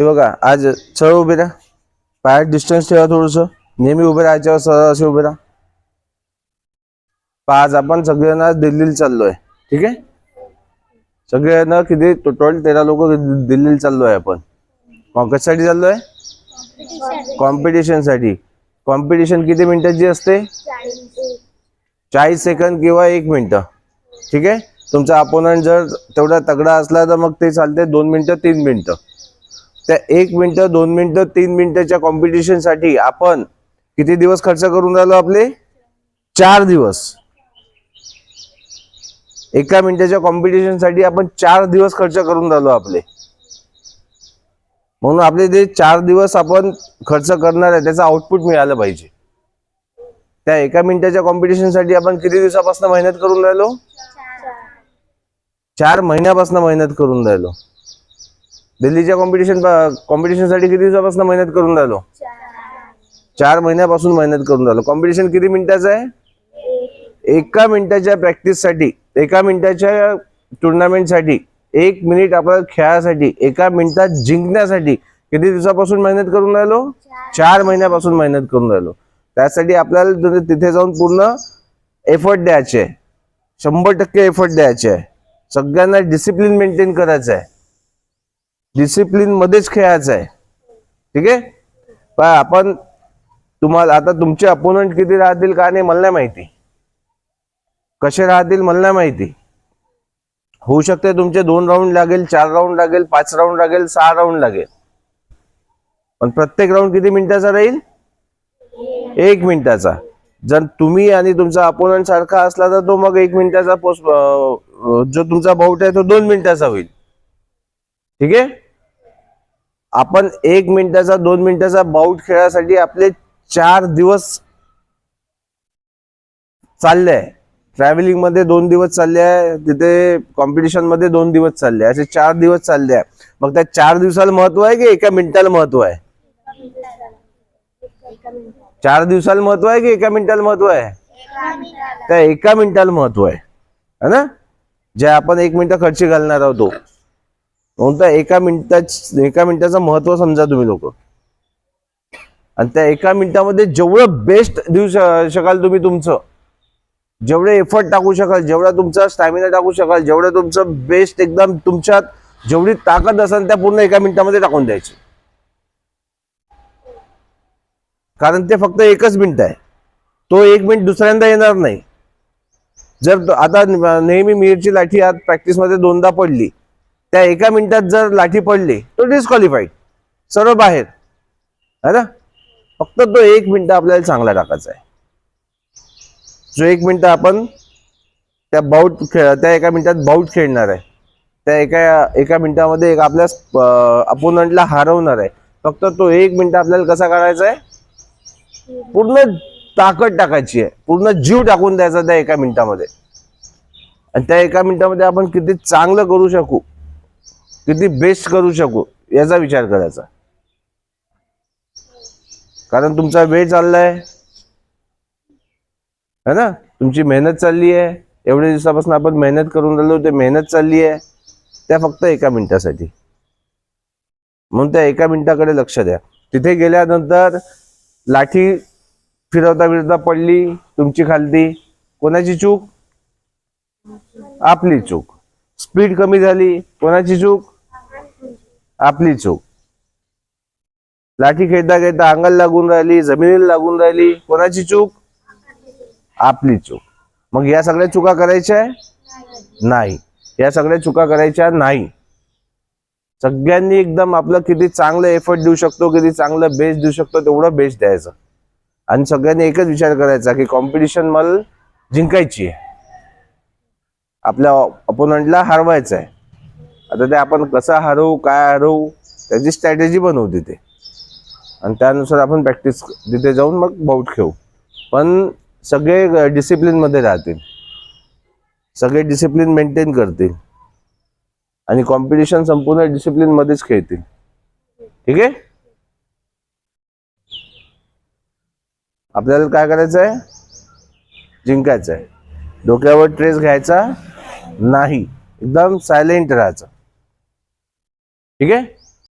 हे बघा आज चळ उभे राहा पायात डिस्टन्स ठेवा थोडस. नेहमी उभे राहायच्यावर सरळ असे उभे राहा. आज आपण सगळेजण आज दिल्लीला चाललोय. ठीक आहे? सगळेजण किती? टोटल तेरा लोक दिल्लीला चाललोय आपण. मग कशासाठी चाललोय? कॉम्पिटिशनसाठी. कॉम्पिटिशन किती मिनिटाची असते? चाळीस सेकंद किंवा एक मिनिट ठीक आहे? तुमचा अपोनंट जर तेवढा तगडा असला तर मग ते चालते दोन मिनिटं तीन मिनिटं त्या एक मिनिटं दोन मिनिटं तीन मिनिटाच्या कॉम्पिटिशनसाठी आपण किती दिवस खर्च करून राहिलो आपले? चार दिवस. एका मिनिटाच्या कॉम्पिटिशनसाठी आपण चार दिवस खर्च करून राहिलो आपले. म्हणून आपले जे चार दिवस आपण खर्च करणार आहे त्याचं आउटपुट मिळालं पाहिजे. त्या एका मिनिटाच्या कॉम्पिटिशनसाठी आपण किती दिवसापासून मेहनत करून राहिलो? चार महिन्यापासून मेहनत करून राहिलो. दिल्लीच्या कॉम्पिटिशन कॉम्पिटिशनसाठी किती दिवसापासून मेहनत करून राहिलो? चार महिन्यापासून मेहनत करून राहिलो. कॉम्पिटिशन किती मिनिटाचं आहे? एका मिनिटाच्या प्रॅक्टिससाठी एका मिनिटाच्या टुर्नामेंटसाठी एक मिनिट आपल्याला खेळासाठी एका मिनिटात जिंकण्यासाठी किती दिवसापासून मेहनत करून राहिलो? चार महिन्यापासून मेहनत करून राहिलो. त्यासाठी आपल्याला तिथे- तिथे जाऊन पूर्ण एफर्ट द्यायचे आहे. शंभर टक्के एफर्ट द्यायचे आहे. सगळ्यांना डिसिप्लिन मेंटेन करायचं आहे. डिसिप्लिन मध्येच खेळायचं आहे. ठीक आहे? पण आपण तुम्हाला आता तुमचे अपोनंट किती राहतील का नाही मला नाही माहिती. कसे राहतील मला नाही माहिती. होऊ शकते तुमचे दोन राऊंड लागेल चार राऊंड लागेल पाच राऊंड लागेल सहा राऊंड लागेल. पण प्रत्येक राऊंड किती मिनिटाचा राहील? एक मिनिटाचा. जर तुम्ही आणि तुमचा अपोनंट सारखा असला तर तो मग एक मिनिटाचा पोस्ट जो तुमचा बाउट आहे तो दोन मिनिटाचा होईल. ठीक आहे? आपण एक मिनिटाचा दोन मिनिटाचा बाउट खेळासाठी आपले चार दिवस चालले आहे. ट्रॅव्हलिंगमध्ये दोन दिवस चालले आहे तिथे कॉम्पिटिशनमध्ये दोन दिवस चालले असे चार दिवस चालले आहे. मग त्या चार दिवसाला महत्त्व आहे की एका मिनिटाला महत्त्व आहे? चार दिवसाला महत्त्व आहे की एका मिनिटाला महत्त्व आहे? त्या एका मिनिटाला महत्त्व आहे. ना? जे आपण एक मिनिट खर्ची घालणार आहोत म्हणून एका मिनिटाच एका मिनिटाचं महत्त्व समजा तुम्ही लोक. आणि त्या एका मिनिटामध्ये जेवढं बेस्ट देऊ शकाल तुम्ही तुमचं जेवढे एफर्ट टाकू शकाल जेवढा तुमचा स्टॅमिना टाकू शकाल जेवढं तुमचं बेस्ट एकदम तुमच्यात जेवढी ताकद असेल त्या पूर्ण एका मिनिटामध्ये टाकून द्यायची. कारण ते फक्त एकच मिनिट आहे. तो एक मिनिट दुसऱ्यांदा येणार नाही. जर आता नेहमी मिरची लाठी आत प्रॅक्टिसमध्ये दोनदा पडली त्या एका मिनिटात जर लाठी पडली तो डिस्क्वालिफाईड सर्व बाहेर. है ना? फक्त तो एक मिनिट आपल्याला चांगला टाकायचा आहे. जो एक मिनिट आपण त्या बाऊट खेळ त्या एका मिनिटात बाऊट खेळणार आहे. त्या एका एका मिनिटामध्ये एक आपल्या अपोनंटला हरवणार आहे. फक्त तो एक मिनिट आपल्याला कसा काढायचा आहे? पूर्ण ताकद टाकायची आहे. पूर्ण जीव टाकून द्यायचा त्या एका मिनिटामध्ये. आणि त्या एका मिनिटामध्ये आपण किती चांगलं करू शकू? किती बेस्ट करू शकू याचा विचार करायचा. कारण तुमचा वेळ चाललाय. है ना? तुमची मेहनत चालली आहे एवढ्या दिवसापासून आपण मेहनत करून राहिलो ते मेहनत चालली आहे त्या फक्त एका मिनिटासाठी. म्हणून त्या एका मिनिटाकडे लक्ष द्या. तिथे गेल्यानंतर लाठी फिरवता फिरवता पडली तुमची खालती. कोणाची चूक? आपली चूक. स्पीड कमी झाली कोणाची चूक? आपली चूक. लाठी खेळता खेळता अंगाला लागून राहिली जमिनीला लागून राहिली कोणाची चूक? आपली चूक. मग या सगळ्या चुका करायच्या? नाही. या सगळ्या चुका करायच्या? नाही. सगळ्यांनी एकदम आपलं किती चांगलं एफर्ट देऊ शकतो किती चांगलं बेस्ट देऊ शकतो तेवढं बेस्ट द्यायचं. आणि सगळ्यांनी एकच विचार करायचा की कॉम्पिटिशन मला जिंकायची आहे. आपल्या अपोनंटला हरवायचं आहे. आता ते आपण कसं हरवू काय हरवू त्याची स्ट्रॅटेजी बनवू तिथे. आणि त्यानुसार आपण प्रॅक्टिस तिथे जाऊन मग बाऊट खेळू. पण सगळे डिसिप्लिनमध्ये राहतील. सगळे डिसिप्लिन मेंटेन करतील. आणि कॉम्पिटिशन संपूर्ण डिसिप्लिन मध्येच खेळतील. ठीक आहे? आपल्याला काय करायचं आहे जिंकायचं आहे डोक्यावर ट्रेस घ्यायचा नाही. एकदम सायलेंट राहायचं. ठीक आहे?